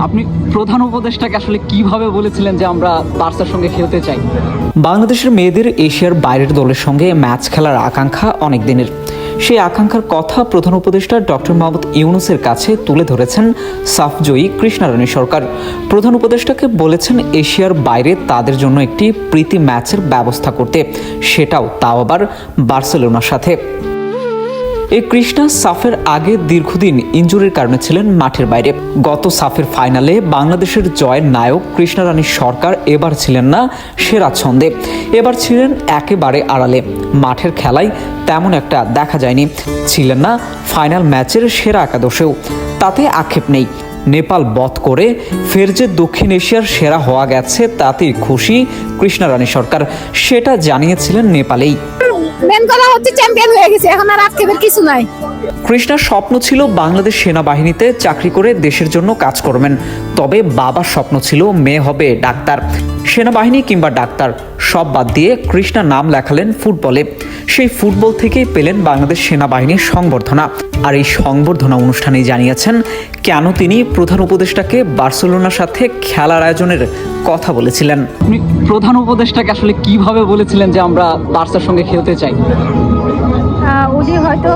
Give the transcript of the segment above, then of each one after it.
আপনি প্রধান উপদেষ্টাকে আসলে কীভাবে বলেছিলেন যে আমরা বার্সার সঙ্গে খেলতে চাই? বাংলাদেশের মেয়েদের এশিয়ার বাইরের দলের সঙ্গে ম্যাচ খেলার আকাঙ্ক্ষা অনেক দিনের। সেই আকাঙ্ক্ষার কথা প্রধান উপদেষ্টা ডক্টর মোহাম্মদ ইউনুসের কাছে তুলে ধরেছেন সাফজয়ী কৃষ্ণারানী সরকার। প্রধান উপদেষ্টাকে বলেছেন এশিয়ার বাইরে তাদের জন্য একটি প্রীতি ম্যাচের ব্যবস্থা করতে। সেটাও তাও আবার বার্সেলোনার সাথে। এই কৃষ্ণা সাফের আগে দীর্ঘদিন ইঞ্জুরির কারণে ছিলেন মাঠের বাইরে। গত সাফের ফাইনালে বাংলাদেশের জয়ের নায়ক কৃষ্ণারানী সরকার এবার ছিলেন না সেরা ছন্দে। এবার ছিলেন একেবারে আড়ালে। মাঠের খেলায় তেমন একটা দেখা যায়নি। ছিলেন না ফাইনাল ম্যাচের সেরা একাদশেও। তাতে আক্ষেপ নেই। নেপাল বধ করে ফের যে দক্ষিণ এশিয়ার সেরা হওয়া গেছে, তাতেই খুশি কৃষ্ণারানী সরকার। সেটা জানিয়েছিলেন নেপালেই। মেন হচ্ছে চ্যাম্পিয়ন হয়ে গেছে এখন আর আক্ষেপের কিছু নাই কৃষ্ণার স্বপ্ন ছিল বাংলাদেশ সেনাবাহিনীতে চাকরি করে দেশের জন্য কাজ করবেন। তবে বাবার স্বপ্ন ছিল মেয়ে হবে ডাক্তার, সেনাবাহিনী কিংবা ডাক্তার। সব বাদ দিয়ে কৃষ্ণা নাম লেখালেন ফুটবলে। সেই ফুটবল থেকেই পেলেন বাংলাদেশ সেনাবাহিনীর সংবর্ধনা। আর এই সংবর্ধনা অনুষ্ঠানেই জানিয়েছেন কেন তিনি প্রধান উপদেষ্টাকে বার্সেলোনার সাথে খেলার আয়োজনের কথা বলেছিলেন। প্রধান উপদেষ্টাকে আসলে কীভাবে বলেছিলেন যে আমরা বার্সার সঙ্গে খেলতে চাই? উনি হয়তো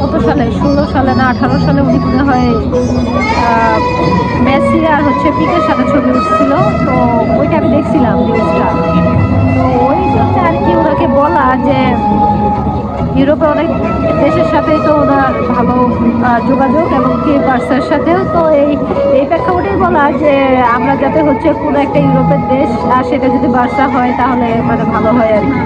কত সালে? ষোলো সালে না আঠারো সালে উনি মনে হয় মেসি আর হচ্ছে পিকের সাথে ছবি উঠছিল। তো দেখছিলাম। তো ওই জন্য আর কি ওনাকে বলা যে, ইউরোপে অনেক দেশের সাথে তো ওনার ভালো যোগাযোগ এবং কি বার্সার সাথেও তো এই এই প্রেক্ষাপটেই বলা যে, আমরা যাতে হচ্ছে কোনো একটা ইউরোপের দেশ আর সেটা যদি বার্সা হয় তাহলে মানে ভালো হয় আর কি।